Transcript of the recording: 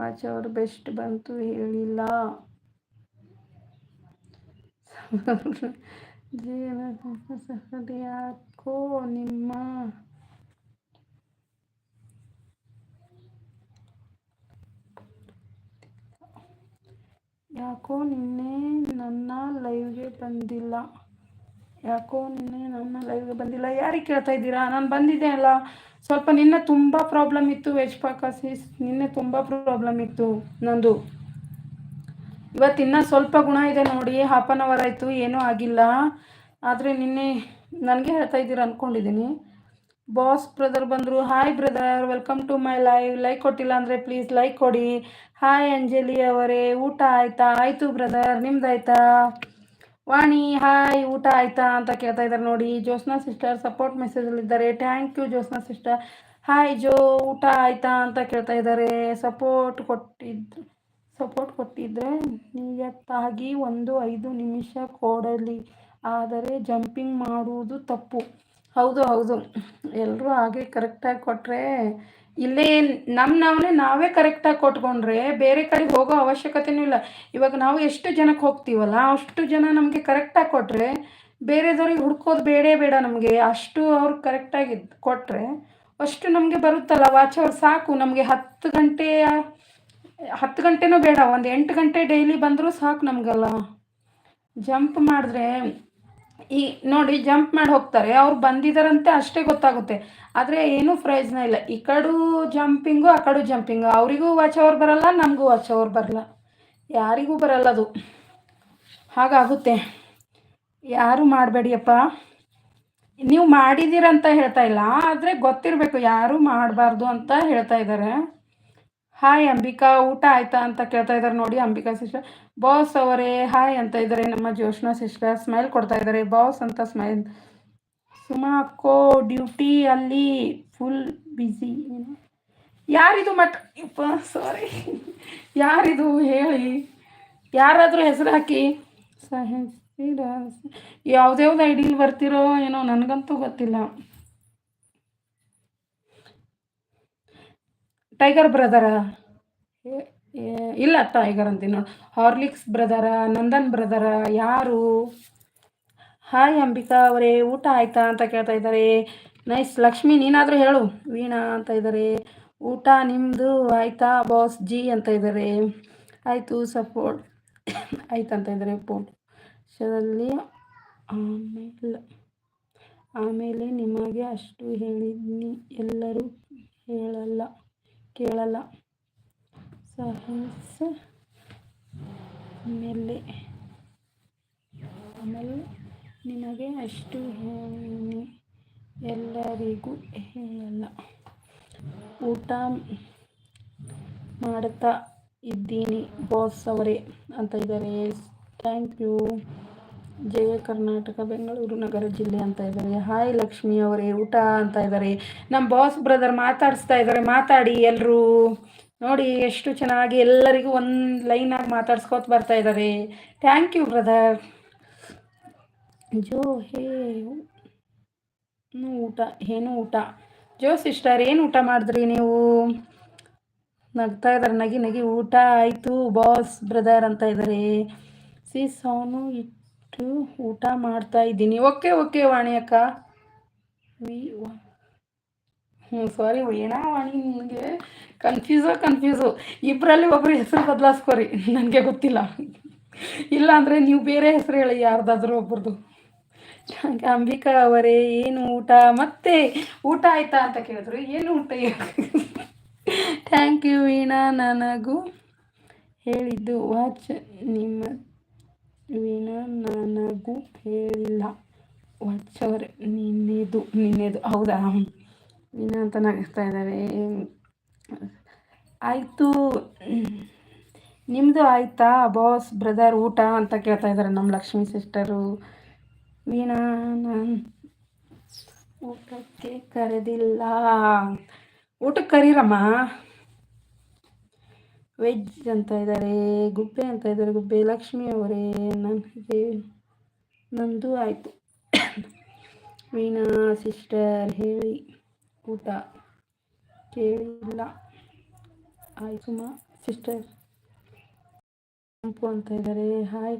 Watch ಅವರು best ಬಂತು ಹೇಳಿಲ್ಲ ಜೀವನ ಸಹಡಿ ಯಾಕೋ ನಿಮ್ಮ ಯಾಕೋ ನಿನ್ನೆ ನನ್ನ ಲೈವ್ಗೆ ಬಂದಿಲ್ಲ ಯಾಕೋ ನಿನ್ನೆ ನನ್ನ ಲೈವ್ಗೆ ಬಂದಿಲ್ಲ. ಯಾರಿಗೆ ಕೇಳ್ತಾ ಇದ್ದೀರಾ? ನಾನು ಬಂದಿದ್ದೆ ಅಲ್ಲ. ಸ್ವಲ್ಪ ನಿನ್ನೆ ತುಂಬ ಪ್ರಾಬ್ಲಮ್ ಇತ್ತು ವೆಜ್ ಪಾಕಾಸಿಸ್ ನಿನ್ನೆ ತುಂಬ ಪ್ರಾಬ್ಲಮ್ ಇತ್ತು ನಂದು. ಇವತ್ತಿನ್ನ ಸ್ವಲ್ಪ ಗುಣ ಇದೆ ನೋಡಿ. ಹಾಫ್ ಆನ್ ಅವರ್ ಆಯಿತು, ಏನೂ ಆಗಿಲ್ಲ. ಆದರೆ ನಿನ್ನೆ ನನಗೆ ಹೇಳ್ತಾ ಇದ್ದೀರಾ ಅಂದ್ಕೊಂಡಿದ್ದೀನಿ ಬಾಸ್ ಬ್ರದರ್ ಬಂದರು. Hi brother welcome to my live like ಕೊಟ್ಟಿಲ್ಲ ಅಂದರೆ ಪ್ಲೀಸ್ ಲೈಕ್ ಕೊಡಿ. ಹಾಯ್ ಅಂಜಲಿ ಅವರೇ, ಊಟ ಆಯಿತಾ? ಆಯಿತು ಬ್ರದರ್ ನಿಮ್ದಾಯ್ತಾ? ವಾಣಿ, ಹಾಯ್, ಊಟ ಆಯ್ತಾ ಅಂತ ಕೇಳ್ತಾ ಇದ್ದಾರೆ ನೋಡಿ. Josna sister support ಮೆಸೇಜಲ್ಲಿದ್ದಾರೆ thank you Josna sister. Hi Jo, ಊಟ ಆಯ್ತಾ ಅಂತ ಕೇಳ್ತಾ ಇದ್ದಾರೆ. ಸಪೋರ್ಟ್ ಕೊಟ್ಟಿದ್ರು ಸಪೋರ್ಟ್ ಕೊಟ್ಟಿದ್ರೆ ನಿಯತ್ತಾಗಿ ಒಂದು ಐದು ನಿಮಿಷ ಕೊಡಲಿ. ಆದರೆ ಜಂಪಿಂಗ್ ಮಾಡುವುದು ತಪ್ಪು. ಹೌದು ಹೌದು. ಎಲ್ಲರೂ ಹಾಗೆ ಕರೆಕ್ಟಾಗಿ ಕೊಟ್ಟರೆ ಇಲ್ಲೇ ನಮ್ಮ ನಾವೇ ನಾವೇ ಕರೆಕ್ಟಾಗಿ ಕೊಟ್ಕೊಂಡ್ರೆ ಬೇರೆ ಕಡೆ ಹೋಗೋ ಅವಶ್ಯಕತೆನೂ ಇಲ್ಲ. ಇವಾಗ ನಾವು ಎಷ್ಟು ಜನಕ್ಕೆ ಹೋಗ್ತೀವಲ್ಲ, ಅಷ್ಟು ಜನ ನಮಗೆ ಕರೆಕ್ಟಾಗಿ ಕೊಟ್ಟರೆ ಬೇರೆದವ್ರಿಗೆ ಹುಡ್ಕೋದು ಬೇಡೇ ಬೇಡ ನಮಗೆ. ಅಷ್ಟು ಅವ್ರು ಕರೆಕ್ಟಾಗಿ ಕೊಟ್ಟರೆ ಅಷ್ಟು ನಮಗೆ ಬರುತ್ತಲ್ಲ ವಾಚ್ ಅವ್ರು ಸಾಕು. ನಮಗೆ ಹತ್ತು ಗಂಟೆಯ ಹತ್ತು ಗಂಟೆನೂ ಬೇಡ, ಒಂದು ಎಂಟು ಗಂಟೆ ಡೈಲಿ ಬಂದರೂ ಸಾಕು ನಮಗಲ್ಲ. ಜಂಪ್ ಮಾಡಿದ್ರೆ ಈ ನೋಡಿ ಜಂಪ್ ಮಾಡಿ ಹೋಗ್ತಾರೆ. ಅವ್ರು ಬಂದಿದ್ದಾರಂತೆ ಅಷ್ಟೇ ಗೊತ್ತಾಗುತ್ತೆ. ಆದರೆ ಏನೂ ಪ್ರಯೋಜನ ಇಲ್ಲ. ಈ ಕಡು ಜಂಪಿಂಗು ಆ ಕಡು ಜಂಪಿಂಗು ಅವರಿಗೂ ವಾಚ್ ಅವ್ರು ಬರಲ್ಲ, ನಮಗೂ ವಾಚ್ ಅವ್ರು ಬರಲ್ಲ. ಯಾರಿಗೂ ಬರಲ್ಲ ಅದು. ಹಾಗಾಗುತ್ತೆ. ಯಾರು ಮಾಡಬೇಡಿಯಪ್ಪ. ನೀವು ಮಾಡಿದ್ದೀರಂತ ಹೇಳ್ತಾ ಇಲ್ಲ. ಆದರೆ ಗೊತ್ತಿರಬೇಕು ಯಾರು ಮಾಡಬಾರ್ದು ಅಂತ ಹೇಳ್ತಾ ಇದ್ದಾರೆ. ಹಾಯ್ ಅಂಬಿಕಾ, ಊಟ ಆಯ್ತಾ ಅಂತ ಕೇಳ್ತಾ ಇದ್ದಾರೆ ನೋಡಿ ಅಂಬಿಕಾ ಸಿಸ್ಟರ್ ಬಾಸ್ ಅವರೇ ಹಾಯ್ ಅಂತ ಇದ್ದಾರೆ ನಮ್ಮ ಜೋಶ್ನಾ ಸಿಸ್ಟರ್ ಸ್ಮೈಲ್ ಕೊಡ್ತಾ ಇದ್ದಾರೆ ಬಾಸ್ ಅಂತ ಸ್ಮೈಲ್ ಸುಮಾ, ಅಕ್ಕೋ ಡ್ಯೂಟಿ ಅಲ್ಲಿ ಫುಲ್ ಬ್ಯುಸಿ ಯಾರಿದು ಮಟ್ ಸಾರಿ ಯಾರಿದು ಹೇಳಿ? ಯಾರಾದರೂ ಹೆಸರು ಹಾಕಿ. ಸಹ ಯಾವುದ್ಯಾವ್ದು ಐಡಿಲಿ ಬರ್ತಿರೋ ಏನೋ ನನಗಂತೂ ಗೊತ್ತಿಲ್ಲ. ಟೈಗರ್ ಬ್ರದರ ಇಲ್ಲ ಟೈಗರ್ ಅಂತೀನಿ ನೋಡಿ. ಹಾರ್ಲಿಕ್ಸ್ ಬ್ರದರ ನಂದನ್ ಬ್ರದರ ಯಾರು? ಹಾಯ್ ಅಂಬಿಕಾ ಅವರೇ, ಊಟ ಆಯ್ತಾ ಅಂತ ಕೇಳ್ತಾ ಇದ್ದಾರೆ. ನೈಸ್ ಲಕ್ಷ್ಮಿ, ನೀನಾದರೂ ಹೇಳು. ವೀಣಾ ಅಂತ ಇದ್ದಾರೆ. ಊಟ ನಿಮ್ಮದು ಆಯ್ತಾ ಬಾಸ್ ಜಿ ಅಂತ ಇದ್ದಾರೆ. ಆಯಿತು ಸಪೋರ್ಟ್ ಆಯ್ತು ಅಂತ ಇದ್ದಾರೆ ಪೋಟೋದಲ್ಲಿ ಆಮೇಲೆ ಆಮೇಲೆ ನಿಮಗೆ ಅಷ್ಟು ಹೇಳಿದ್ದೀನಿ ಎಲ್ಲರೂ ಹೇಳಲ್ಲ. ಕೇಳಲ್ಲ. ಸಹಸ ಮೇಲೆ. ಆಮೇಲೆ ನಿಮಗೆ ಅಷ್ಟು ಎಲ್ಲರಿಗೂ ಹೇಳಲ್ಲ. ಊಟ ಮಾಡ್ತಾ ಇದ್ದೀನಿ ಬಾಸ್ ಅವರೇ ಅಂತ ಇದ್ದಾರೆ. ಥ್ಯಾಂಕ್ ಯು ಜಯ ಕರ್ನಾಟಕ, ಬೆಂಗಳೂರು ನಗರ ಜಿಲ್ಲೆ ಅಂತ ಇದ್ದಾರೆ. ಹಾಯ್ ಲಕ್ಷ್ಮಿ ಅವರೇ, ಊಟ ಅಂತ ಇದ್ದಾರೆ. ನಮ್ಮ ಬಾಸ್ ಬ್ರದರ್ ಮಾತಾಡಿಸ್ತಾ ಇದ್ದಾರೆ. ಮಾತಾಡಿ ಎಲ್ಲರೂ ನೋಡಿ ಎಷ್ಟು ಚೆನ್ನಾಗಿ ಎಲ್ಲರಿಗೂ ಒಂದು ಲೈನಾಗಿ ಮಾತಾಡ್ಸ್ಕೊತ ಬರ್ತಾ ಇದ್ದಾರೆ. Thank you brother Joe, hey ಊಟ? ಏನು ಊಟ? ಜೋ ಸಿಸ್ಟರ್ ಏನು ಊಟ ಮಾಡಿದ್ರಿ ನೀವು? ನಗ್ತಾ ಇದ್ದಾರೆ. ನಗಿ ನಗಿ, ಊಟ ಆಯಿತು ಬಾಸ್ ಬ್ರದರ್ ಅಂತ ಇದ್ದಾರೆ. ಸಿ ಸೌನು ಇಟ್ ಊಟ ಮಾಡ್ತಾ ಇದ್ದೀನಿ. ಓಕೆ ಓಕೆ ವಾಣಿ ಅಕ್ಕ. ವಿ ಹ್ಞೂ ಸಾರಿ ವೀಣಾ, ವಾಣಿ ನಿಮಗೆ ಕನ್ಫ್ಯೂಸೋ ಕನ್ಫ್ಯೂಸು ಇಬ್ಬರಲ್ಲಿ ಒಬ್ಬರು ಹೆಸರು ಬದಲಾಸ್ಕೋರಿ. ನನಗೆ ಗೊತ್ತಿಲ್ಲ. ಇಲ್ಲ ಅಂದರೆ ನೀವು ಬೇರೆ ಹೆಸರು ಹೇಳಿ ಯಾರ್ದಾದ್ರೂ ಒಬ್ರದ್ದು ಅಂಬಿಕಾ ಅವರೇ, ಏನು ಊಟ? ಮತ್ತೆ ಊಟ ಆಯ್ತಾ ಅಂತ ಕೇಳಿದ್ರು. ಏನು ಊಟ ಥ್ಯಾಂಕ್ ಯು ವೀಣಾ. ನನಗೂ ಹೇಳಿದ್ದು ವಾಚ್ ನಿಮ್ಮ ವೀಣಾ ನನಗೂ ಹೇಳಿಲ್ಲ. ವಚ್ಚವ್ರೆ, ನಿನ್ನೆದು ನಿನ್ನೆದು. ಹೌದಾ? ವೀಣಾ ಅಂತ ನಗಿಸ್ತಾ ಇದ್ದಾರೆ. ಆಯಿತು. ನಿಮ್ಮದು ಆಯಿತಾ? ಬಾಸ್ ಬ್ರದರ್ ಊಟ ಅಂತ ಕೇಳ್ತಾ ಇದ್ದಾರೆ ನಮ್ಮ ಲಕ್ಷ್ಮೀ ಸಿಸ್ಟರು ವೀಣಾ ನಾನು ಊಟಕ್ಕೆ ಕರೆದಿಲ್ಲ. ಊಟಕ್ಕೆ ಕರೀರಮ್ಮ? ವೆಜ್ ಅಂತ ಇದ್ದಾರೆ ಗುಬ್ಬೆ ಅಂತ ಇದ್ದಾರೆ ಗುಬ್ಬೆ, ಲಕ್ಷ್ಮಿ ಅವರೇ ನನಗೆ ನಂದು ಆಯಿತು. ವೀಣಾ ಸಿಸ್ಟರ್ ಹೇಳಿ. ಊಟ. ಕೇಳಿಲ್ಲ. ಆಯ್ತು ಸುಮ ಸಿಸ್ಟರ್ ಅಂತ ಇದ್ದಾರೆ ಹಾಯ್